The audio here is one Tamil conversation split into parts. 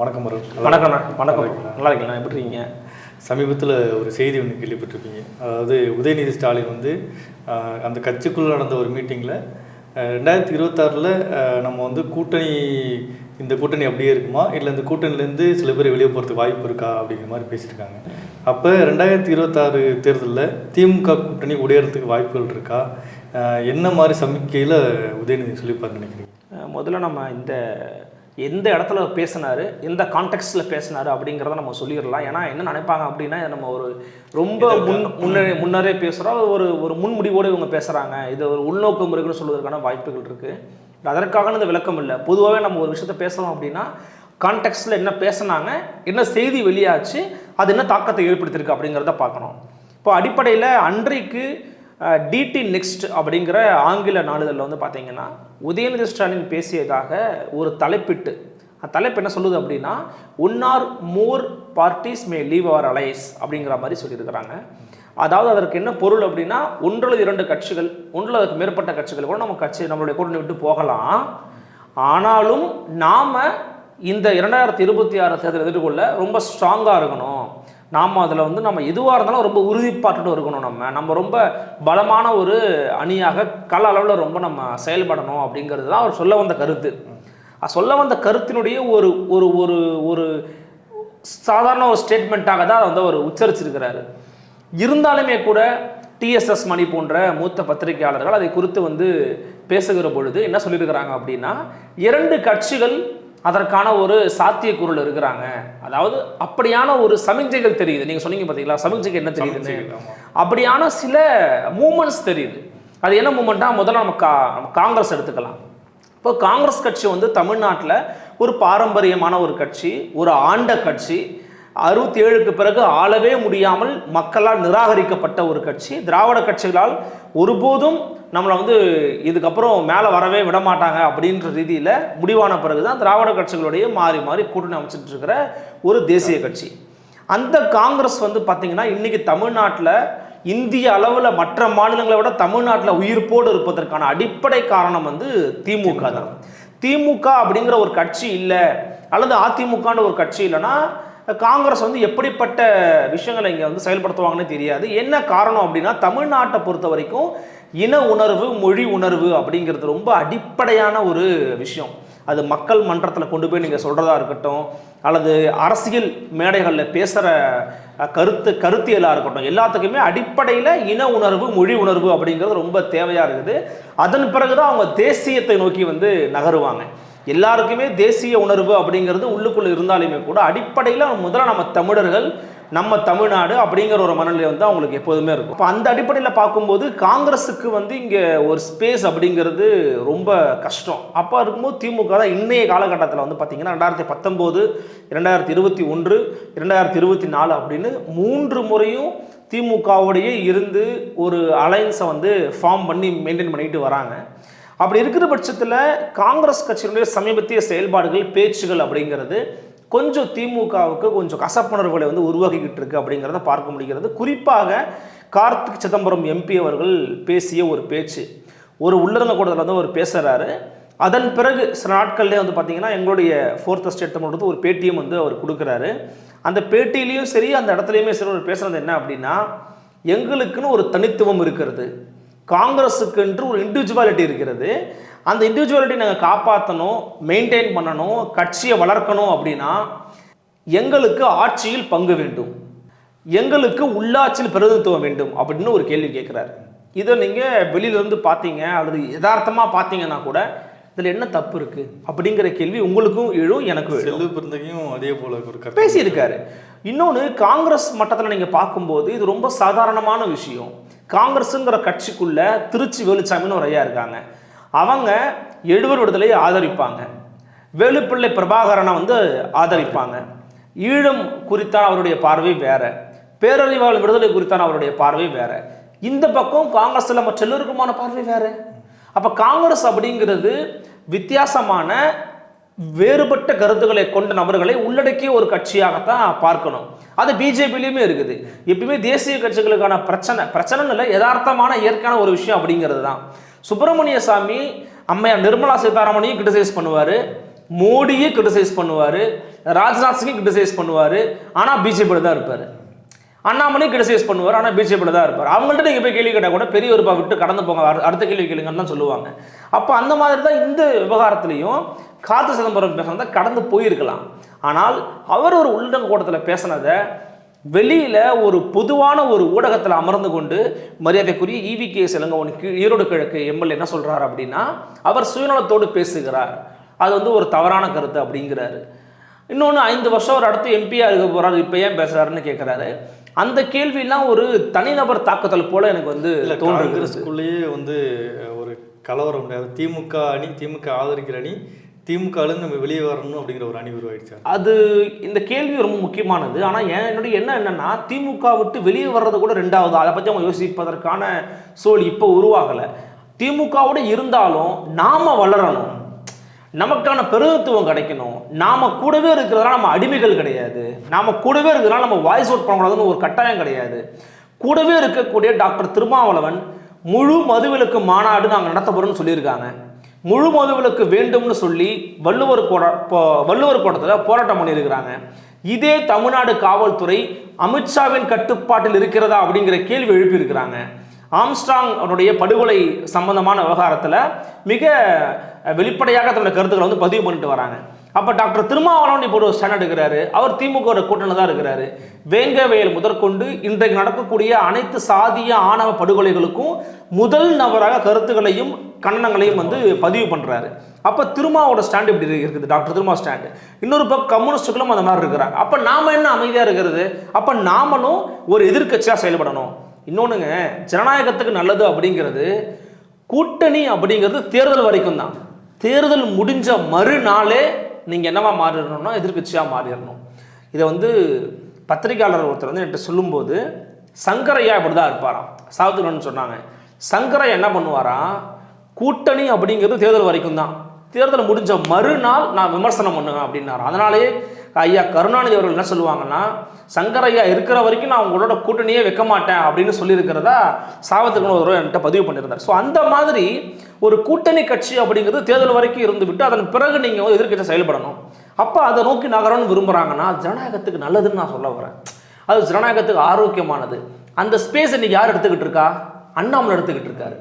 வணக்கம் வணக்கம் இருக்கீங்களா? நல்லா இருக்கீங்களா? எப்படி இருக்கீங்க? சமீபத்தில் ஒரு செய்தி ஒன்று கேள்விப்பட்டிருப்பீங்க அதாவது உதயநிதி ஸ்டாலின் வந்து அந்த கட்சிக்குள்ள நடந்த ஒரு மீட்டிங்கில் ரெண்டாயிரத்தி இருபத்தாறில் நம்ம வந்து கூட்டணி இந்த கூட்டணி அப்படியே இருக்குமா? இல்லை இந்த கூட்டணிலேருந்து சில பேர் வெளியே போகிறதுக்கு வாய்ப்பு இருக்கா? அப்படிங்கிற மாதிரி பேசியிருக்காங்க. அப்போ ரெண்டாயிரத்தி இருபத்தாறு தேர்தலில் திமுக கூட்டணி உடையறதுக்கு வாய்ப்புகள் இருக்கா? என்ன மாதிரி சமிக்கையில் உதயநிதி சொல்லிப்பாரு நினைக்கிறீங்க? முதல்ல நம்ம இந்த எந்த இடத்துல பேசினாரு எந்த கான்டெக்ட்ல பேசினாரு அப்படிங்கிறத நம்ம சொல்லிடலாம். ஏன்னா என்ன நினைப்பாங்க அப்படின்னா நம்ம ஒரு ரொம்ப முன் முன்னே முன்னரே பேசுகிறோம் ஒரு ஒரு முன்முடிவோடு இவங்க பேசுகிறாங்க இது ஒரு உள்நோக்கம் இருக்குன்னு சொல்வதற்கான வாய்ப்புகள் இருக்குது அதற்காக இந்த விளக்கம் இல்லை. பொதுவாகவே நம்ம ஒரு விஷயத்த பேசுகிறோம் அப்படின்னா கான்டெக்ட்ல என்ன பேசுனாங்க என்ன செய்தி வெளியாச்சு அது என்ன தாக்கத்தை ஏற்படுத்தியிருக்கு அப்படிங்கிறத பார்க்கணும். இப்போ அடிப்படையில் அன்றைக்கு டிடி நெக்ஸ்ட் அப்படிங்கிற ஆங்கில நாளிதழில் வந்து பார்த்தீங்கன்னா உதயநிதி ஸ்டாலின் பேசியதாக ஒரு தலைப்பிட்டு அந்த தலைப்பு என்ன சொல்லுது அப்படின்னா one or more parties may leave our allies அப்படிங்கிற மாதிரி சொல்லியிருக்கிறாங்க. அதாவது அதற்கு என்ன பொருள் அப்படின்னா ஒன்றில் இரண்டு கட்சிகள் ஒன்றில் அதற்கு மேற்பட்ட கட்சிகள் கூட நம்ம கட்சி நம்மளுடைய கூட்டணி விட்டு போகலாம். ஆனாலும் நாம் இந்த இரண்டாயிரத்தி இருபத்தி ஆறு தேர்தல் எதிர்கொள்ள ரொம்ப ஸ்ட்ராங்காக இருக்கணும். நாம் அதில் வந்து நம்ம எதுவாக இருந்தாலும் ரொம்ப உறுதிப்பாட்டுட்டு இருக்கணும் நம்ம. நம்ம ரொம்ப பலமான ஒரு அணியாக கல அளவில் ரொம்ப நம்ம செயல்படணும் அப்படிங்கிறது தான் அவர் சொல்ல வந்த கருத்து. சொல்ல வந்த கருத்தினுடைய ஒரு ஒரு ஒரு ஒரு சாதாரண ஒரு ஸ்டேட்மெண்ட்டாக தான் அதை வந்து அவர் உச்சரிச்சிருக்கிறாரு. இருந்தாலுமே கூட டிஎஸ்எஸ் மணி போன்ற மூத்த பத்திரிகையாளர்கள் அதை குறித்து வந்து பேசுகிற பொழுது என்ன சொல்லியிருக்கிறாங்க அப்படின்னா இரண்டு கட்சிகள் அதற்கான ஒரு சாத்தியக்கூறுல இருக்கிறாங்க. அதாவது அப்படியான ஒரு சமிஞ்சைகள் தெரியுது. நீங்க சொன்னீங்க பார்த்தீங்களா சமிஞ்சைக்கு என்ன தெரியுதுன்னு. அப்படியான சில மூமெண்ட்ஸ் தெரியுது. அது என்ன மூமெண்ட்டா முதல்ல நம்ம கா நம்ம காங்கிரஸ் எடுத்துக்கலாம். இப்போ காங்கிரஸ் கட்சி வந்து தமிழ்நாட்டில் ஒரு பாரம்பரியமான ஒரு கட்சி ஒரு ஆண்ட கட்சி அறுபத்தி ஏழுக்கு பிறகு ஆளவே முடியாமல் மக்களால் நிராகரிக்கப்பட்ட ஒரு கட்சி திராவிட கட்சிகளால் ஒருபோதும் நம்மளை வந்து இதுக்கப்புறம் மேலே வரவே விட மாட்டாங்க அப்படின்ற ரீதியில் முடிவான பிறகு தான் திராவிட கட்சிகளுடைய மாறி மாறி கூட்டணி அமைச்சிட்டு இருக்கிற ஒரு தேசிய கட்சி. அந்த காங்கிரஸ் வந்து பார்த்திங்கன்னா இன்றைக்கி தமிழ்நாட்டில் இந்திய அளவில் மற்ற மாநிலங்களை விட தமிழ்நாட்டில் உயிர்ப்போடு இருப்பதற்கான அடிப்படை காரணம் வந்து திமுக தான். திமுக அப்படிங்கிற ஒரு கட்சி இல்லை அல்லது அதிமுகன்ற ஒரு கட்சி இல்லைன்னா காங்கிரஸ் வந்து எப்படிப்பட்ட விஷயங்களை இங்கே வந்து செயல்படுத்துவாங்கன்னு தெரியாது. என்ன காரணம் அப்படின்னா தமிழ்நாட்டை பொறுத்த வரைக்கும் இன உணர்வு மொழி உணர்வு அப்படிங்கிறது ரொம்ப அடிப்படையான ஒரு விஷயம். அது மக்கள் மன்றத்தில் கொண்டு போய் நீங்கள் சொல்கிறதா இருக்கட்டும் அல்லது அரசியல் மேடைகளில் பேசுகிற கருத்து கருத்தியலாக இருக்கட்டும் எல்லாத்துக்குமே அடிப்படையில் இன உணர்வு மொழி உணர்வு அப்படிங்கிறது ரொம்ப தேவையாக இருக்குது. அதன் பிறகு தான் அவங்க தேசியத்தை நோக்கி வந்து நகருவாங்க. எல்லாருக்குமே தேசிய உணர்வு அப்படிங்கிறது உள்ளுக்குள்ளே இருந்தாலுமே கூட அடிப்படையில் முதல்ல நம்ம தமிழர்கள் நம்ம தமிழ்நாடு அப்படிங்கிற ஒரு மனநிலை வந்து அவங்களுக்கு எப்போதுமே இருக்கும். இப்போ அந்த அடிப்படையில் பார்க்கும்போது காங்கிரஸுக்கு வந்து இங்கே ஒரு ஸ்பேஸ் அப்படிங்கிறது ரொம்ப கஷ்டம். அப்போ இருக்கும்போது திமுக தான் இன்றைய காலகட்டத்தில் வந்து பார்த்திங்கன்னா ரெண்டாயிரத்தி பத்தொம்போது இரண்டாயிரத்தி இருபத்தி ஒன்று இரண்டாயிரத்தி இருபத்தி நாலு அப்படின்னு மூன்று முறையும் திமுகவோடையே இருந்து ஒரு அலைன்ஸை வந்து ஃபார்ம் பண்ணி மெயின்டைன் பண்ணிட்டு வராங்க. அப்படி இருக்கிற பட்சத்தில் காங்கிரஸ் கட்சியினுடைய சமீபத்திய செயல்பாடுகள் பேச்சுகள் அப்படிங்கிறது கொஞ்சம் திமுகவுக்கு கொஞ்சம் கசப்புணர்வுகளை வந்து உருவாக்கிக்கிட்டு இருக்கு அப்படிங்கிறத பார்க்க முடிகிறது. குறிப்பாக கார்த்திக் சிதம்பரம் எம்பி அவர்கள் பேசிய ஒரு பேச்சு. ஒரு உள்ளரங்க கூட்டத்தில் வந்து அவர் பேசுகிறாரு அதன் பிறகு சில நாட்கள்லேயே வந்து பார்த்தீங்கன்னா எங்களுடைய ஃபோர்த் ஸ்டேட் தமிழ் ஒரு பேட்டியும் வந்து அவர் கொடுக்குறாரு. அந்த பேட்டியிலையும் சரி அந்த இடத்துலையுமே சரி அவர் பேசுகிறது என்ன அப்படின்னா எங்களுக்குன்னு ஒரு தனித்துவம் இருக்கிறது. காங்கிரஸுக்கென்று ஒரு இண்டிவிஜுவாலிட்டி இருக்கிறது. அந்த இண்டிவிஜுவாலிட்டி நாங்கள் காப்பாற்றணும் மெயின்டைன் பண்ணணும் கட்சியை வளர்க்கணும் அப்படின்னா எங்களுக்கு ஆட்சியில் பங்கு வேண்டும். எங்களுக்கு உள்ளாட்சியில் பிரதிநிதித்துவம் வேண்டும் அப்படின்னு ஒரு கேள்வி கேட்குறாரு. இதை நீங்கள் வெளியிலேருந்து பார்த்தீங்க அல்லது யதார்த்தமாக பார்த்தீங்கன்னா கூட இதில் என்ன தப்பு இருக்குது அப்படிங்கிற கேள்வி உங்களுக்கும் எழும் எனக்கும் செல்வ பிறந்தகையும் அதே போல ஒரு பேசியிருக்காரு. இன்னொன்று காங்கிரஸ் மட்டத்தில் நீங்கள் பார்க்கும்போது இது ரொம்ப சாதாரணமான விஷயம். காங்கிரஸுங்கிற கட்சிக்குள்ள திருச்சி வேலுச்சாமின்னு ஒரு ஐயா இருக்காங்க. அவங்க எழுவர் விடுதலையை ஆதரிப்பாங்க. வேலுப்பிள்ளை பிரபாகரனை வந்து ஆதரிப்பாங்க. ஈழம் குறித்தான அவருடைய பார்வை வேற. பேரறிவாளர் விடுதலை குறித்தான அவருடைய பார்வை வேற. இந்த பக்கம் காங்கிரஸில் மற்ற எல்லோருக்குமான பார்வை வேறு. அப்போ காங்கிரஸ் அப்படிங்கிறது வித்தியாசமான வேறுபட்ட கருத்துக்களை கொண்ட நபர்களை உள்ளடக்கிய ஒரு கட்சியாகத்தான் பார்க்கணும். அது பிஜேபிலையுமே இருக்குது. எப்பயுமே தேசிய கட்சிகளுக்கான பிரச்சனை பிரச்சனைன்னு இல்லை யதார்த்தமான இயற்கையான ஒரு விஷயம் அப்படிங்கிறது தான். சுப்பிரமணிய சாமி அம்மையார் நிர்மலா சீதாராமனையும் கிரிட்டிசைஸ் பண்ணுவார். மோடியை கிரிட்டிசைஸ் பண்ணுவார். ராஜ்நாத் சிங்கையும் கிரிட்டிசைஸ் பண்ணுவார். ஆனால் பிஜேபியில் தான் இருப்பார். அண்ணாமலையும் கிரிட்டிசைஸ் பண்ணுவார் ஆனால் பிஜேபியில் தான் இருப்பார். அவங்கள்ட்ட நீங்கள் போய் கேள்வி கேட்டால் கூட பெரிய ஒரு விட்டு கடந்து போங்க அடுத்த கேள்வி கேளுங்கன்னு தான் சொல்லுவாங்க. அப்போ அந்த மாதிரி தான் இந்த விவகாரத்துலையும் கார்த்தி சிதம்பரம் பேசுனதை கடந்து போயிருக்கலாம். ஆனால் அவர் ஒரு உள்ளடங்க கூட்டத்தில் பேசினதை வெளியில் ஒரு பொதுவான ஒரு ஊடகத்தில் அமர்ந்து கொண்டு மரியாதைக்குரிய இவி கே இளங்கோவன் கீழ் ஈரோடு கிழக்கு எம்எல்ஏ என்ன சொல்கிறார் அப்படின்னா அவர் சுயநலத்தோடு பேசுகிறார். அது வந்து ஒரு தவறான கருத்து அப்படிங்கிறாரு. இன்னொன்று ஐந்து வருஷம் ஒரு அடுத்து எம்பியாக இருக்க போகிறார் இப்போ ஏன் பேசுகிறாருன்னு கேட்குறாரு அந்த கேள்வியெல்லாம் ஒரு தனிநபர் தாக்குதல் போல எனக்கு வந்து காங்கிரஸ்குள்ளேயே வந்து ஒரு கலவரம் முடியாது. திமுக அணி திமுக ஆதரிக்கிற அணி திமுகலேருந்து நம்ம வெளியே வரணும் அப்படிங்கிற ஒரு அணி உருவாயிடுச்சு. அது இந்த கேள்வி ரொம்ப முக்கியமானது. ஆனால் என் என்னுடைய என்ன என்னன்னா திமுக விட்டு வெளியே வர்றது கூட ரெண்டாவது. அதை பற்றி அவங்க யோசிப்பதற்கான சூழல் இப்போ உருவாகலை. திமுகவோட இருந்தாலும் நாம வளரணும். நமக்கான பெருத்துவம் கிடைக்கணும். நாம கூடவே இருக்கிறதுனால நம்ம அடிமைகள் கிடையாது. நாம கூடவே இருக்கிறதுனால நம்ம வாய்ஸ் அவுட் பண்ணக்கூடாதுன்னு ஒரு கட்டாயம் கிடையாது. கூடவே இருக்கக்கூடிய டாக்டர் திருமாவளவன் முழு மதுவிலக்கு மாநாடு நாங்கள் நடத்த போறோம்னு சொல்லியிருக்காங்க. முழு மதுவிலக்கு வேண்டும்னு சொல்லி வள்ளுவர் கூட வள்ளுவர் கூட்டத்தில் போராட்டம் பண்ணியிருக்கிறாங்க. இதே தமிழ்நாடு காவல்துறை அமித்ஷாவின் கட்டுப்பாட்டில் இருக்கிறதா அப்படிங்கிற கேள்வி எழுப்பியிருக்கிறாங்க. ஆம்ஸ்ட்ராங் அவருடைய படுகொலை சம்பந்தமான விவகாரத்தில் மிக வெளிப்படையாக தன்னுடைய கருத்துக்களை வந்து பதிவு பண்ணிட்டு வராங்க. அப்போ டாக்டர் திருமாவளவன் இப்போ ஒரு ஸ்டாண்ட் எடுக்கிறாரு. அவர் திமுக கூட்டணி தான் இருக்கிறாரு. வேங்கவேல் முதற்கொண்டு இன்றைக்கு நடக்கக்கூடிய அனைத்து சாதிய ஆணவ படுகொலைகளுக்கும் முதல் நபராக கருத்துக்களையும் கண்டனங்களையும் வந்து பதிவு பண்ணுறாரு அப்போ திருமாவோட ஸ்டாண்ட் இப்படி இருக்குது. Doctor Thiruma stand. இன்னொரு பக்கம் கம்யூனிஸ்டுகளும் அந்த மாதிரி இருக்கிறாங்க. அப்போ நாம என்ன அமைதியாக இருக்கிறது? அப்போ நாமளும் ஒரு எதிர்க்கட்சியாக செயல்படணும். இன்னொன்றுங்க ஜனநாயகத்துக்கு நல்லது அப்படிங்கிறது கூட்டணி அப்படிங்கிறது தேர்தல் வரைக்கும் தான். தேர்தல் முடிஞ்ச மறுநாளே நீங்கள் என்னவா மாறிடணும்னா எதிர்க்கட்சியாக மாறிடணும். இதை வந்து பத்திரிகையாளர் ஒருத்தர் வந்து என்கிட்ட சொல்லும்போது சங்கரையா இப்படி தான் இருப்பாராம். சாவுத்துரன் சொன்னாங்க சங்கரையா என்ன பண்ணுவாராம் கூட்டணி அப்படிங்கிறது தேர்தல் வரைக்கும் தான். தேர்தல் முடிஞ்ச மறுநாள் நான் விமர்சனம் பண்ணுவேன் அப்படின்னாரு அதனாலேயே ஐயா கருணாநிதி அவர்கள் என்ன சொல்லுவாங்கன்னா சங்கரையா இருக்கிற வரைக்கும் நான் உங்களோட கூட்டணியே வைக்க மாட்டேன் அப்படின்னு சொல்லியிருக்கிறதா சாவத்துக்குன்னு ஒரு என்கிட்ட பதிவு பண்ணியிருந்தார். ஸோ அந்த மாதிரி ஒரு கூட்டணி கட்சி அப்படிங்கிறது தேர்தல் வரைக்கும் இருந்து விட்டு அதன் பிறகு நீங்கள் வந்து எதிர்க்கட்சி செயல்படணும். அப்போ அதை நோக்கி நகரம்னு விரும்புகிறாங்கன்னா ஜனநாயகத்துக்கு நல்லதுன்னு நான் சொல்ல வரேன். அது ஜனநாயகத்துக்கு ஆரோக்கியமானது. அந்த ஸ்பேஸ் இன்னைக்கு யார் எடுத்துக்கிட்டு இருக்கா? அண்ணாமலை எடுத்துக்கிட்டு இருக்காரு.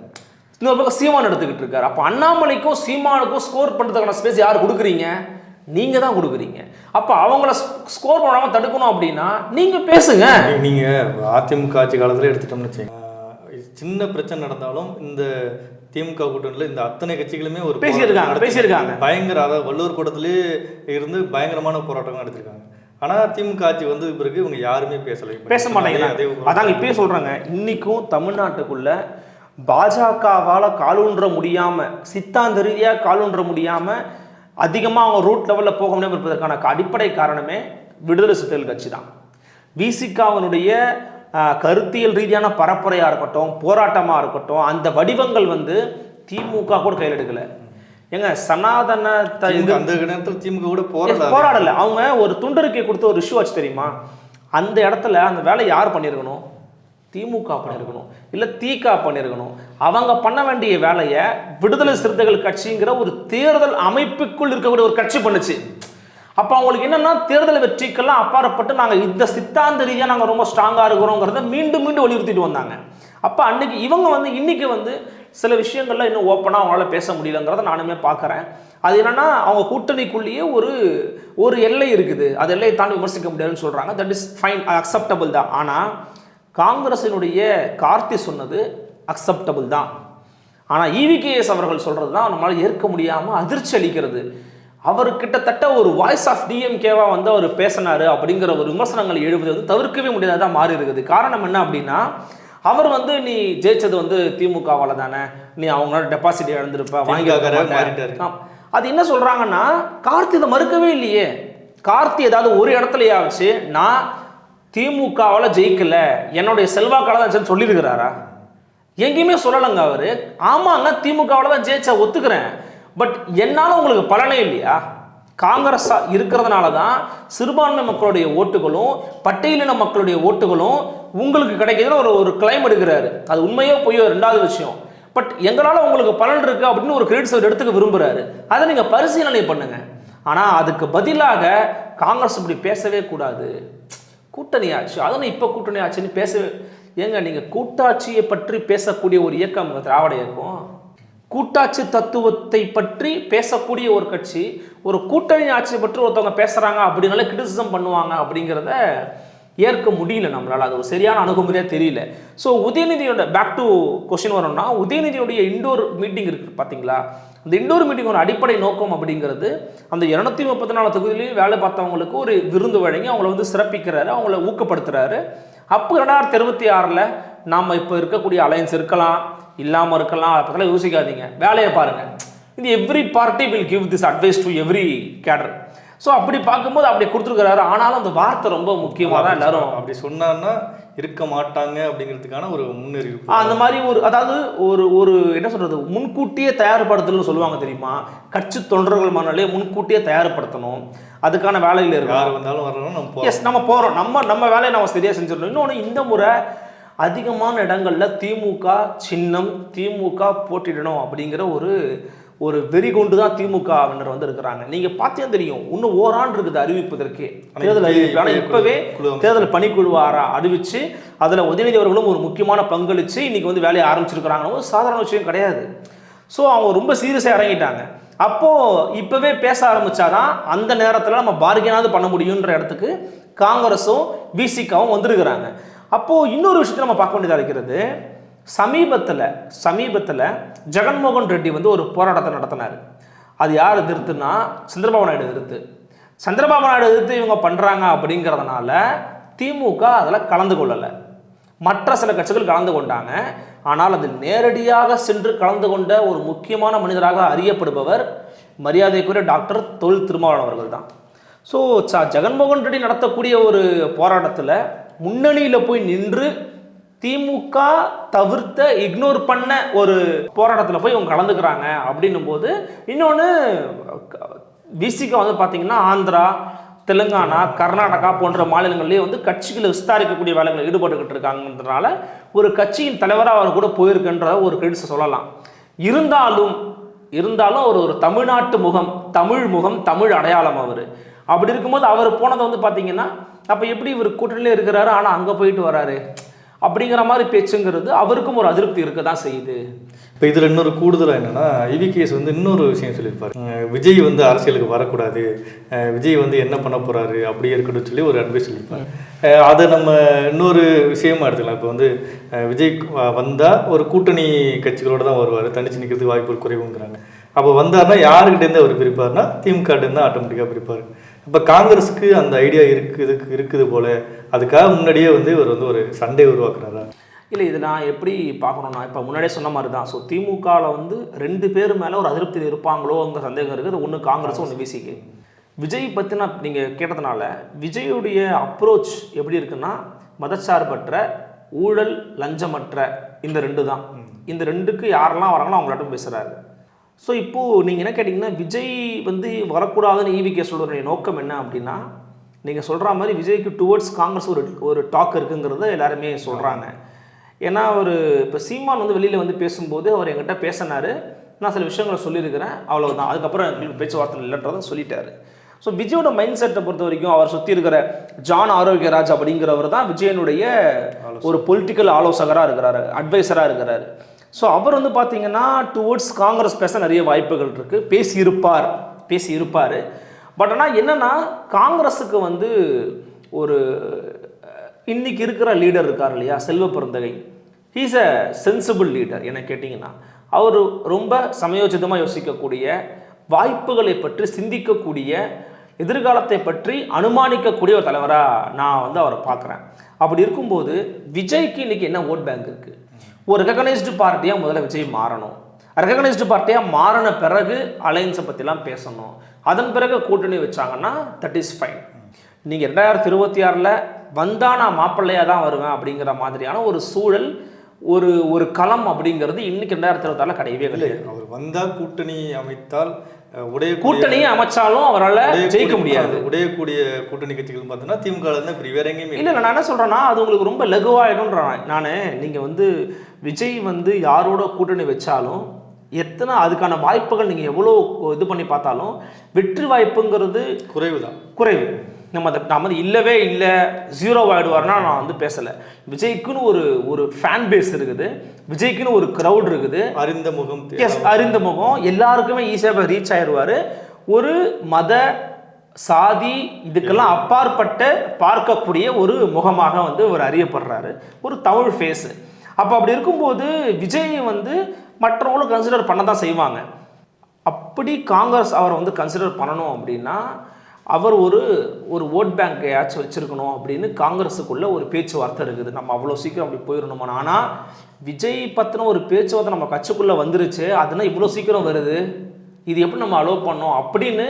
இன்னொரு பக்கம் சீமான் எடுத்துக்கிட்டு இருக்காரு. அப்போ அண்ணாமலைக்கும் சீமானுக்கும் ஸ்கோர் பண்ணுறதுக்கான ஸ்பேஸ் யார் கொடுக்குறீங்க? நீங்கள் தான் கொடுக்குறீங்க. அப்போ அவங்கள ஸ்கோர் பண்ணாமல் தடுக்கணும் அப்படின்னா நீங்கள் பேசுங்க. நீ- நீங்க அதிமுக ஆட்சி காலத்துல எடுத்துட்டோம்னு வச்சுங்க சின்ன பிரச்சனை நடந்தாலும் இந்த திமுக கூட்டணியில் இந்த அத்தனை கட்சிகளுமே ஒரு பேசியிருக்காங்க, பேசியிருக்காங்க. பயங்கர அதாவது வள்ளுவர் கூட்டத்திலே இருந்து பயங்கரமான போராட்டம் நடத்திருக்காங்க. ஆனா திமுக ஆட்சி வந்து பிறகு இவங்க யாருமே பேசலை. பேச மாட்டேங்கிறாங்க அதே அதாங்க இப்பயே சொல்றாங்க. இன்னைக்கும் தமிழ்நாட்டுக்குள்ள பாஜகவால காலூன்ற முடியாம சித்தாந்த ரீதியா காலூன்ற முடியாம அதிகமா அவங்க ரூட் லெவல்ல போக முடியாம இருப்பதற்கான அடிப்படை காரணமே விடுதலை சிறுத்தைகள் கட்சி தான் விசிகாவினுடைய கருத்தியல் ரீதியான பரப்புரையா இருக்கட்டும் போராட்டமா இருக்கட்டும் அந்த வடிவங்கள் வந்து திமுக கூட கையில் எடுக்கல. ஏங்க சனாதனத்தை திமுக அந்த நேரத்தில் திமுக கூட போராடல போராடல. அவங்க ஒரு துண்டறிக்கை கொடுத்து ஒரு இஷ்யூ ஆச்சு தெரியுமா? அந்த இடத்துல அந்த வேலை யார் பண்ணியிருக்கணும்? திமுக பண்ணியிருக்கணும் இல்லை தீகா பண்ணியிருக்கணும் அவங்க பண்ண வேண்டிய வேலையை விடுதலை சிறுத்தைகள் கட்சிங்கிற ஒரு தேர்தல் அமைப்புக்குள் இருக்கக்கூடிய ஒரு கட்சி பண்ணுச்சு. அப்போ அவங்களுக்கு என்னென்னா தேர்தல் வெற்றிக்கெல்லாம் அப்பாற்பட்டு நாங்கள் இந்த சித்தாந்த ரீதியாக நாங்கள் ரொம்ப ஸ்ட்ராங்காக இருக்கிறோங்கிறத மீண்டும் மீண்டும் வலியுறுத்திட்டு வந்தாங்க. அப்போ அன்னைக்கு இவங்க வந்து இன்னைக்கு வந்து சில விஷயங்கள்ல இன்னும் ஓப்பனாக அவங்களால பேச முடியலங்கிறத நானுமே பார்க்குறேன். அது என்னென்னா அவங்க கூட்டணிக்குள்ளேயே ஒரு ஒரு எல்லை இருக்குது. அது எல்லையை தாண்டி விமர்சிக்க முடியாதுன்னு சொல்கிறாங்க தட் இஸ் ஃபைன் அக்செப்டபிள் தான். ஆனால் காங்கிரஸினுடைய கார்த்தி சொன்னது அக்செப்டபிள் தான். ஆனால் இவிகேஎஸ் அவர்கள் சொல்கிறது தான் நம்மளால் ஏற்க முடியாமல் அதிர்ச்சி அளிக்கிறது. அவர் கிட்டத்தட்ட ஒரு வாய்ஸ் ஆஃப் டிஎம்கேவா வந்து அவர் பேசினாரு அப்படிங்கிற ஒரு விமர்சனங்கள் எழுவது வந்து தவிர்க்கவே முடியாததாக மாறி இருக்குது. காரணம் என்ன அப்படின்னா அவர் வந்து நீ ஜெயிச்சது வந்து திமுகவால தானே. நீ அவங்களோட டெபாசிட் இழந்திருப்ப வாங்கி. அது என்ன சொல்றாங்கன்னா கார்த்தி இதை மறுக்கவே இல்லையே. கார்த்தி ஏதாவது ஒரு இடத்துலயாச்சு நான் திமுகவால் ஜெயிக்கல. என்னுடைய செல்வாக்கால தான் சொல்லியிருக்கிறாரா எங்கேயுமே சொல்லலைங்க அவர். ஆமாங்க திமுகவில் தான் ஜெயிச்சா ஒத்துக்கிறேன். பட் என்னால் உங்களுக்கு பலனே இல்லையா? காங்கிரஸாக இருக்கிறதுனால தான் சிறுபான்மை மக்களுடைய ஓட்டுகளும் பட்டியலின மக்களுடைய ஓட்டுகளும் உங்களுக்கு கிடைக்கிதுன்னு ஒரு ஒரு கிளைம் எடுக்கிறாரு. அது உண்மையோ பொய்யோ ரெண்டாவது விஷயம். பட் எங்களால் உங்களுக்கு பலன் இருக்குது அப்படின்னு ஒரு கிரெடிட்ஸ் அவர் எடுத்துக்க விரும்புகிறாரு அதை நீங்கள் பரிசீலனை பண்ணுங்கள் ஆனால் அதுக்கு பதிலாக காங்கிரஸ் இப்படி பேசவே கூடாது. கூட்டணி ஆட்சி அதனால் இப்போ கூட்டணி ஆட்சின்னு பேச ஏங்க நீங்கள் கூட்டாட்சியை பற்றி பேசக்கூடிய ஒரு இயக்கம் திராவிட இயக்கம். கூட்டாட்சி தத்துவத்தை பற்றி பேசக்கூடிய ஒரு கட்சி ஒரு கூட்டணி ஆட்சியை பற்றி ஒருத்தவங்க பேசுகிறாங்க அப்படின்னால கிரிட்டிசிசம் பண்ணுவாங்க அப்படிங்கிறத ஏற்க முடியல நம்மளால். அது ஒரு சரியான அணுகுமுறையாக தெரியல. ஸோ உதயநிதியோட பேக் டு கொஷின் வரோம்னா உதயநிதியுடைய இண்டோர் மீட்டிங் இருக்குது பார்த்தீங்களா இந்த இண்டோர் மீட்டிங்கோட அடிப்படை நோக்கம் அப்படிங்கிறது அந்த இரநூத்தி முப்பத்தி நாலு தொகுதியிலையும் வேலை பார்த்தவங்களுக்கு ஒரு விருந்து வழங்கி அவங்கள வந்து சிறப்பிக்கிறாரு அவங்கள ஊக்கப்படுத்துறாரு. அப்போ ரெண்டாயிரத்தி இருபத்தி ஆறில் நாம் இப்போ இருக்கக்கூடிய அலையன்ஸ் இருக்கலாம் இல்லாமல் இருக்கலாம் அதை பற்றிலாம் யோசிக்காதீங்க. வேலையை பாருங்கள் இது every party will give this advice to every cadre so அப்படி பார்க்கும்போது அப்படி கொடுத்துருக்கிறாரு. ஆனாலும் அந்த வார்த்தை ரொம்ப முக்கியமாக தான் எல்லாரும் அப்படி சொன்னான்னா இருக்க மாட்டாங்க அப்படிங்கிறதுக்கான ஒரு முன்னறிவிப்பு. அந்த மாதிரி ஒரு அதாவது ஒரு ஒரு என்ன சொல்றது? முன்கூட்டியே தயார்படுத்தல்னு சொல்லுவாங்க தெரியுமா? கட்சி தொண்டர்கள் மனாலே முன்கூட்டியே தயார்படுத்தணும். அதுக்கான வேலையில் இருக்கு யார் வந்தாலும் வரணும் நம்ம போறோம். எஸ் நம்ம போகிறோம் நம்ம நம்ம வேலையை நம்ம சரியாக செஞ்சிடணும். இன்னொன்று இந்த முறை அதிகமான இடங்கள்ல திமுக சின்னம் திமுக போட்டிடணும் அப்படிங்கிற ஒரு ஒரு வெறி கொண்டு தான் திமுகவினர் வந்து இருக்கிறாங்க நீங்க பார்த்தே தெரியும். இன்னும் ஓராண்டு இருக்குது அறிவிப்பதற்கு. தேர்தல் அறிவிப்பு. ஆனால் இப்பவே தேர்தல் பணிக்குழு ஆரா- அறிவிச்சு அதுல உதயநிதி அவர்களும் ஒரு முக்கியமான பங்களிச்சு இன்னைக்கு வந்து வேலையை ஆரம்பிச்சிருக்கிறாங்க ஒரு சாதாரண விஷயம் கிடையாது. ஸோ அவங்க ரொம்ப சீரியஸாக இறங்கிட்டாங்க. அப்போ இப்பவே பேச ஆரம்பிச்சாதான் அந்த நேரத்தில் நம்ம பார்கெனாவது பண்ண முடியுன்ற இடத்துக்கு காங்கிரஸும் விசிகாவும் வந்திருக்கிறாங்க. அப்போ இன்னொரு விஷயத்தை நம்ம பார்க்க வேண்டியதாக இருக்கிறது. சமீபத்தில் சமீபத்தில் ஜெகன்மோகன் ரெட்டி வந்து ஒரு போராட்டத்தை நடத்தினார். அது யார் எதிர்த்துனா சந்திரபாபு நாயுடு எதிர்த்து சந்திரபாபு நாயுடு எதிர்த்து இவங்க பண்ணுறாங்க அப்படிங்கிறதுனால திமுக அதில் கலந்து கொள்ளலை. மற்ற சில கட்சிகள் கலந்து கொண்டாங்க. ஆனால் அதில் நேரடியாக சென்று கலந்து கொண்ட ஒரு முக்கியமான மனிதராக அறியப்படுபவர் மரியாதைக்குரிய டாக்டர் தொழில் திருமாவளவன் அவர்கள் தான். ஸோ ச ஜெகன்மோகன் ரெட்டி நடத்தக்கூடிய ஒரு போராட்டத்தில் முன்னணியில் போய் நின்று திமுக தவிர்த்த இக்னோர் பண்ண ஒரு போராட்டத்தில் போய் இவங்க கலந்துக்கிறாங்க அப்படின்னும் போது இன்னொன்று விசிக வந்து பார்த்தீங்கன்னா ஆந்திரா தெலுங்கானா கர்நாடகா போன்ற மாநிலங்கள்லேயே வந்து கட்சிகளை விஸ்தாரிக்கக்கூடிய வேலைகளில் ஈடுபட்டுக்கிட்டு இருக்காங்கன்றதுனால ஒரு கட்சியின் தலைவராக அவர் கூட போயிருக்குன்ற ஒரு கிரெடிட்ஸை சொல்லலாம். இருந்தாலும் இருந்தாலும் அவர் ஒரு தமிழ்நாட்டு முகம் தமிழ் முகம் தமிழ் அடையாளம் அவர். அப்படி இருக்கும்போது அவர் போனது வந்து பார்த்தீங்கன்னா அப்போ எப்படி இவர் கூட்டணியிலே இருக்கிறாரு ஆனால் அங்கே போயிட்டு வராரு? அப்படிங்கிற மாதிரி பேச்சுங்கிறது அவருக்கும் ஒரு அதிருப்தி இருக்க தான் செய்யுது. இப்போ இதில் இன்னொரு கூடுதலாக என்னென்னா ஐவிகேஎஸ் வந்து இன்னொரு விஷயம் சொல்லியிருப்பார். விஜய் வந்து அரசியலுக்கு வரக்கூடாது. விஜய் வந்து என்ன பண்ண போகிறாரு அப்படி இருக்கட்டும் சொல்லி ஒரு அட்வைஸ் சொல்லியிருப்பார். அதை நம்ம இன்னொரு விஷயமா எடுத்துக்கலாம். இப்போ வந்து விஜய் வந்தால் ஒரு கூட்டணி கட்சிகளோடு தான் வருவார். தனிச்சு நிற்கிறதுக்கு வாய்ப்பு குறைவுங்கிறாங்க. அப்போ வந்தார்னா யாருக்கிட்டேருந்து அவர் பிரிப்பார்னா திமுகட்டேருந்து ஆட்டோமேட்டிக்காக பிரிப்பார். இப்போ காங்கிரஸுக்கு அந்த ஐடியா இருக்குது இருக்குது போல அதுக்காக முன்னாடியே வந்து இவர் வந்து ஒரு சண்டை உருவாக்குறாரா? இல்லை இது நான் எப்படி பார்க்கணும்னா இப்போ முன்னாடியே சொன்ன மாதிரி தான் ஸோ திமுகவில் வந்து ரெண்டு பேர் மேலே ஒரு அதிருப்தி இருப்பாங்களோங்கிற சந்தேகம் இருக்குது. ஒன்று காங்கிரஸ் ஒன்று பிசிக்கு விஜய் பற்றின நீங்கள் கேட்டதுனால விஜயுடைய அப்ரோச் எப்படி இருக்குன்னா மதச்சார்பற்ற ஊழல் லஞ்சமற்ற இந்த ரெண்டு தான் இந்த ரெண்டுக்கு யாரெல்லாம் வராங்களோ அவங்களாட்டும் பேசுகிறாரு ஸோ இப்போது நீங்கள் என்ன கேட்டிங்கன்னா விஜய் வந்து வரக்கூடாதுன்னு ஈவிகே சொல்கிறதுடைய நோக்கம் என்ன அப்படின்னா நீங்கள் சொல்கிற மாதிரி விஜய்க்கு டுவர்ட்ஸ் காங்கிரஸ் ஒரு ஒரு டாக் இருக்குங்கிறத எல்லாருமே சொல்கிறாங்க ஏன்னா அவர் இப்போ சீமான் வந்து வெளியில் வந்து பேசும்போது அவர் என்கிட்ட பேசினார். நான் சில விஷயங்களை சொல்லியிருக்கிறேன். அவ்வளவுதான். அதுக்கப்புறம் எங்களுக்கு பேச்சுவார்த்தை இல்லைன்றதை சொல்லிட்டாரு. ஸோ விஜயோட மைண்ட் செட்டை பொறுத்த வரைக்கும் அவர் சுற்றி இருக்கிற ஜான் ஆரோக்கியராஜ் அப்படிங்கிறவர் தான் விஜயனுடைய ஒரு பொலிட்டிக்கல் ஆலோசகராக இருக்கிறாரு அட்வைசராக இருக்கிறாரு. ஸோ அவர் வந்து பார்த்தீங்கன்னா டுவோர்ட்ஸ் காங்கிரஸ் பேச நிறைய வாய்ப்புகள் இருக்குது பேசி இருப்பார் பேசி இருப்பார் பட் ஆனால் என்னென்னா காங்கிரஸுக்கு வந்து ஒரு இன்றைக்கி இருக்கிற லீடர் இருக்கார் இல்லையா Selva Perunthagai he's a sensible leader என்ன கேட்டிங்கன்னா. அவர் ரொம்ப சமயோசிதமாக யோசிக்கக்கூடிய வாய்ப்புகளை பற்றி சிந்திக்கக்கூடிய எதிர்காலத்தை பற்றி அனுமானிக்கக்கூடிய ஒரு தலைவராக நான் வந்து அவரை பார்க்குறேன். அப்படி இருக்கும்போது விஜய்க்கு இன்றைக்கி என்ன ஓட் பேங்க் இருக்குது ஒரு ரெகனைஸ்டு பார்ட்டியாக முதல்ல விஜய் மாறணும். ரெகனைஸ்டு பார்ட்டியாக மாறின பிறகு அலையன்ஸை பற்றிலாம் பேசணும். அதன் பிறகு கூட்டணி வச்சாங்கன்னா தட் இஸ் ஃபைன் நீங்கள் ரெண்டாயிரத்தி இருபத்தி ஆறில் வந்தா நான் மாப்பிள்ளையாக தான் வருவேன் அப்படிங்கிற மாதிரியான ஒரு சூழல் ஒரு ஒரு களம் அப்படிங்கிறது இன்னைக்கு ரெண்டாயிரத்தி இருபத்தாறில் கிடையவே கிடையாது. அவர் வந்தா கூட்டணி அமைத்தால் உடைய கூட்டணியை அமைச்சாலும் அவரால் ஜெயிக்க முடியாது. உடையக்கூடிய கூட்டணி கட்சிகள் பார்த்தீங்கன்னா திமுக இருந்தால் இப்படி வேற எங்கேயுமே இல்லை. நான் என்ன சொல்கிறேன்னா அது உங்களுக்கு ரொம்ப லகுவாயிடும்ன்றேன் நான் நீங்கள் வந்து விஜய் வந்து யாரோட கூட்டணி வச்சாலும் எத்தனை அதுக்கான வாய்ப்புகள் நீங்கள் எவ்வளோ இது பண்ணி பார்த்தாலும் வெற்றி வாய்ப்புங்கிறது குறைவு தான் குறைவு. நம்ம அதை நம்ம வந்து இல்லவே இல்லை ஜீரோ ஆகிடுவார்னா நான் வந்து பேசலை. விஜய்க்குன்னு ஒரு ஒரு ஃபேன் பேஸ் இருக்குது. விஜய்க்குன்னு ஒரு க்ரௌட் இருக்குது. அறிந்த முகம் எஸ் அறிந்த முகம். எல்லாருக்குமே ஈஸியாக ரீச் ஆயிடுவார். ஒரு மத சாதி இதுக்கெல்லாம் அப்பாற்பட்ட பார்க்கக்கூடிய ஒரு முகமாக வந்து அவர் அறியப்படுறாரு. ஒரு தமிழ் ஃபேஸு அப்போ அப்படி இருக்கும்போது விஜய் வந்து மற்றவங்களும் கன்சிடர் பண்ண தான் செய்வாங்க. அப்படி காங்கிரஸ் அவரை வந்து கன்சிடர் பண்ணணும் அப்படின்னா அவர் ஒரு ஒரு ஓட் பேங்க்கையாச்சும் வச்சுருக்கணும் அப்படின்னு காங்கிரஸுக்குள்ளே ஒரு பேச்சுவார்த்தை இருக்குது. நம்ம அவ்வளோ சீக்கிரம் அப்படி போயிடணுமா ஆனால் விஜய் பற்றின ஒரு பேச்சுவார்த்தை நம்ம கட்சிக்குள்ளே வந்துருச்சு. அதுனா இவ்வளோ சீக்கிரம் வருது. இது எப்படி நம்ம அலோவ் பண்ணோம்? அப்படின்னு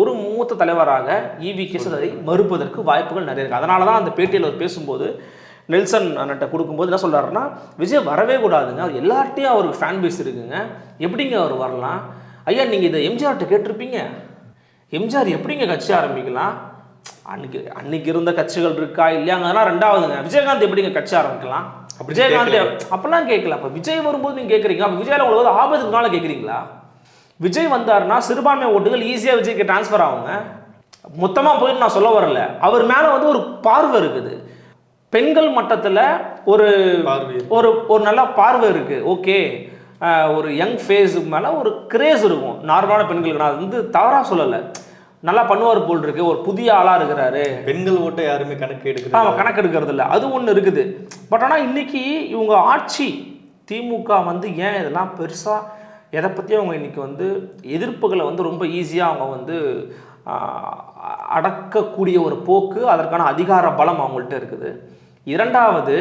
ஒரு மூத்த தலைவராக இவி கேசஸ் மறுப்பதற்கு வாய்ப்புகள் நிறைய இருக்குது அதனால தான் அந்த பேட்டியில் அவர் பேசும்போது நெல்சன் அண்ணன்ட்ட கொடுக்கும்போது என்ன சொல்றாருன்னா விஜய் வரவே கூடாதுங்க. அவர் எல்லார்ட்டையும் அவருக்கு ஃபேன் பேஸ் இருக்குங்க. எப்படிங்க அவர் வரலாம்? ஐயா நீங்கள் இதை எம்ஜிஆர்கிட்ட கேட்டிருப்பீங்க. எம்ஜிஆர் எப்படிங்க கட்சி ஆரம்பிக்கலாம்? அன்னைக்கு அன்னைக்கு இருந்த கட்சிகள் இருக்கா இல்லையாங்கன்னா ரெண்டாவதுங்க. விஜயகாந்த் எப்படிங்க கட்சி ஆரம்பிக்கலாம்? விஜயகாந்த் அப்பெல்லாம் கேட்கல. அப்போ விஜய் வரும்போது நீங்கள் கேட்குறீங்க. அப்போ விஜயால உங்களுக்கு ஆபத்துக்குனால கேட்குறீங்களா? விஜய் வந்தாருன்னா சிறுபான்மை ஓட்டுகள் ஈஸியாக விஜய்க்கு ட்ரான்ஸ்ஃபர் ஆகுங்க. மொத்தமாக போயிட்டு நான் சொல்ல வரல. அவர் மேலே வந்து ஒரு பார்வை இருக்குது. பெண்கள் மட்டத்தில் ஒரு. ஒரு ஒரு நல்ல பார்வை இருக்குது ஓகே. ஒரு யங் ஃபேஸுக்கு மேலே ஒரு கிரேஸ் இருக்கும். நார்மலான பெண்களுக்கு. நான் அது வந்து தவறாக சொல்லலை. நல்லா பண்ணுவார் போல் இருக்கு. ஒரு புதிய ஆளாக இருக்கிறாரு. பெண்கள் ஓட்டை யாருமே கணக்கு அவன் எடுக்கிறாங்க கணக்கு எடுக்கிறது இல்லை அது ஒன்று இருக்குது. பட் ஆனால் இன்னைக்கு இவங்க ஆட்சி திமுக வந்து ஏன் இதெல்லாம் பெருசாக எதை பற்றியும் அவங்க இன்னைக்கு வந்து எதிர்ப்புகளை வந்து ரொம்ப ஈஸியாக அவங்க வந்து அடக்கக்கூடிய ஒரு போக்கு அதற்கான அதிகார பலம் அவங்கள்ட்ட இருக்குது. இரண்டாவது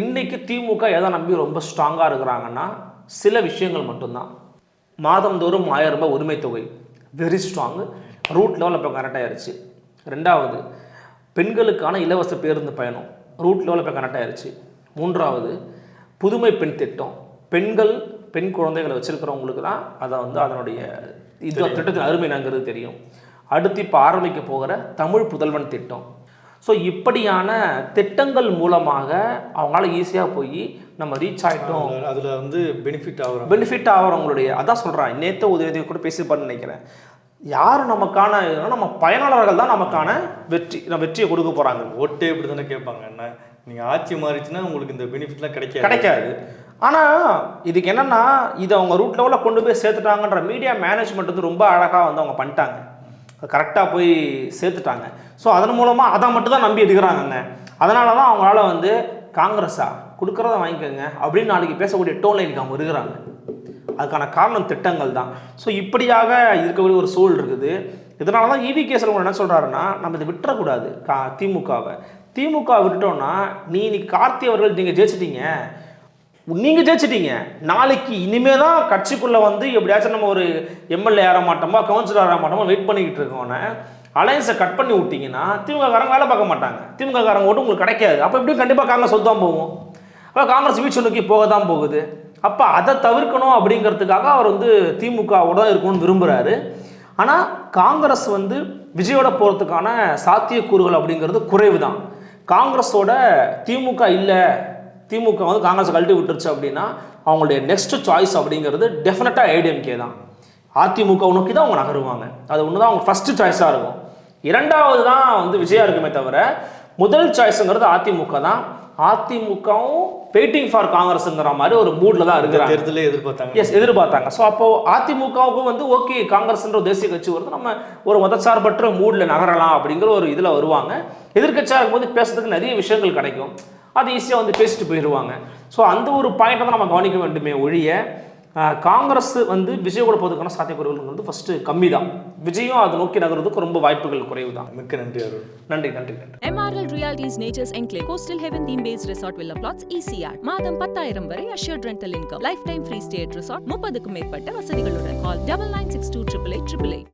இன்னைக்கு திமுக எதை நம்பி ரொம்ப ஸ்ட்ராங்காக இருக்கிறாங்கன்னா சில விஷயங்கள் மட்டும்தான். மாதந்தோறும் ஆயிரம் ரூபாய் உரிமை தொகை வெரி ஸ்ட்ராங் ரூட் லெவலில் இப்போ கரெக்ட் ஆயிருச்சு. ரெண்டாவது பெண்களுக்கான இலவச பேருந்து பயணம் ரூட் லெவலில் இப்போ கரெக்ட் ஆயிருச்சு. மூன்றாவது புதுமை பெண் திட்டம். பெண்கள் பெண் குழந்தைகளை வச்சிருக்கிறவங்களுக்கு தான் அதை வந்து அதனுடைய இது திட்டத்தின் அருமை என்னங்கிறது தெரியும். அடுத்து இப்போ ஆரம்பிக்க போகிற தமிழ் புதல்வன் திட்டம். ஸோ இப்படியான திட்டங்கள் மூலமாக அவங்களால ஈஸியாக போய் நம்ம ரீச் ஆகிட்டோம் அதுல- வந்து பெனிஃபிட் ஆகுறாங்க. பெனிஃபிட் ஆகிறவங்களுடைய அதான் சொல்கிறேன் நேற்று உதவி கூட பேசியிருப்பான்னு நினைக்கிறேன். யார் நமக்கான நம்ம பயனாளர்கள் தான் நமக்கான வெற்றி நம்ம வெற்றியை கொடுக்க போகிறாங்க ஓட்டே இப்படி தானே கேட்பாங்க. என்ன? நீங்க ஆட்சி மாறிச்சுன்னா உங்களுக்கு இந்த பெனிஃபிட்லாம் கிடைக்காது. கிடைக்காது. ஆனால் இதுக்கு என்னன்னா இதை அவங்க ரூட் லெவலில் கொண்டு போய் சேர்த்துட்டாங்கன்ற மீடியா மேனேஜ்மெண்ட் வந்து ரொம்ப அழகாக வந்து அவங்க பண்ணிட்டாங்க. கரெக்டாக போய் சேர்த்துட்டாங்க. ஸோ அதன் மூலமாக அதை மட்டும் தான் நம்பி எடுக்கிறாங்கங்க. அதனால தான் அவங்களால வந்து காங்கிரஸா கொடுக்குறத வாங்கிக்கோங்க அப்படின்னு நாளைக்கு பேசக்கூடிய டோன் லைனுக்கு அவங்க இருக்கிறாங்க. அதுக்கான காரணம் திட்டங்கள் தான். ஸோ இப்படியாக இருக்கக்கூடிய ஒரு சூழல் இருக்குது. இதனால தான் இவி கேஸில் என்ன சொல்கிறாருன்னா நம்ம இதை விட்டுறக்கூடாது. கா திமுகவை. திமுக விட்டுட்டோம்னா நீ இன்னைக்கு கார்த்தி அவர்கள் நீங்கள் ஜெயிச்சிட்டீங்க. நீங்கள் ஜெயிச்சிட்டீங்க. நாளைக்கு இனிமே தான் கட்சிக்குள்ளே வந்து எப்படியாச்சும் நம்ம ஒரு எம்எல்ஏ ஆற மாட்டோமா கவுன்சிலர் ஆற மாட்டோமா வெயிட் பண்ணிக்கிட்டு இருக்கோன்னு அலையன்ஸை கட் பண்ணி விட்டிங்கன்னா திமுக காரங்க வேலை பார்க்க மாட்டாங்க. திமுக காரங்க ஓட்டு உங்களுக்கு கிடைக்காது. அப்போ எப்படியும் கண்டிப்பாக காங்கிரஸ் சொத்து தான் போகும். அப்போ காங்கிரஸ் வீழ்ச்சி நோக்கி போக தான் போகுது. அப்போ அதை தவிர்க்கணும் அப்படிங்கிறதுக்காக அவர் வந்து திமுகவோட தான் இருக்கணும்னு விரும்புகிறாரு ஆனால் காங்கிரஸ் வந்து விஜயோட போகிறதுக்கான சாத்தியக்கூறுகள் அப்படிங்கிறது குறைவு தான் காங்கிரஸோட திமுக இல்லை திமுக வந்து காங்கிரஸ் கழட்டி விட்டுருச்சு அப்படின்னா அவங்களுடைய நெக்ஸ்ட் சாய்ஸ் அப்படிங்கிறது டெஃபினட்டாக ஏடிஎம்கே தான். அதிமுக நோக்கி தான் அவங்க நகருவாங்க. அது ஒன்று தான் அவங்க ஃபஸ்ட்டு சாய்ஸாக இருக்கும். இரண்டாவது தான் வந்து விஜயா இருக்குமே தவிர முதல் சாய்ஸுங்கிறது அதிமுக தான். அதிமுகவும் வெயிட்டிங் ஃபார் காங்கிரஸுங்கிற மாதிரி ஒரு மூடில் தான் இருக்கிறாங்க. தேர்தலே எதிர்பார்த்தாங்க. எஸ் எதிர்பார்த்தாங்க. ஸோ அப்போ அதிமுகவுக்கும் வந்து ஓகே காங்கிரஸ்ன்ற தேசிய கட்சி வருது. நம்ம ஒரு மதச்சார்பற்ற மூடில் நகரலாம் அப்படிங்கிற ஒரு இதில் வருவாங்க. எதிர்க்கட்சியாக இருக்கும்போது பேசுறதுக்கு நிறைய விஷயங்கள் கிடைக்கும். அது ஈஸியாக வந்து பேசிட்டு போயிடுவாங்க. ஸோ அந்த ஒரு பாயிண்ட்டை தான் நம்ம கவனிக்க வேண்டுமே ஒழிய காங்கிரஸ் வந்து விஜய் கூட சாத்தியக்கூறுகள் வந்து ஃபஸ்ட்டு கம்மி தான் விஜயும் அதை நோக்கி நகர்றதுக்கு ரொம்ப வாய்ப்புகள் குறைவு தான் மிக்க நன்றி அருள் நன்றி நன்றி நன்றி. MRL Realties Nature's Enclave Coastal Heaven Theme Based Resort Villa Plots ECR மாதம் பத்தாயிரம் வரை assured rental income lifetime free stay resort முப்பதுக்கும் மேற்பட்ட வசதிகளுடன் call double nine six two triple eight triple eight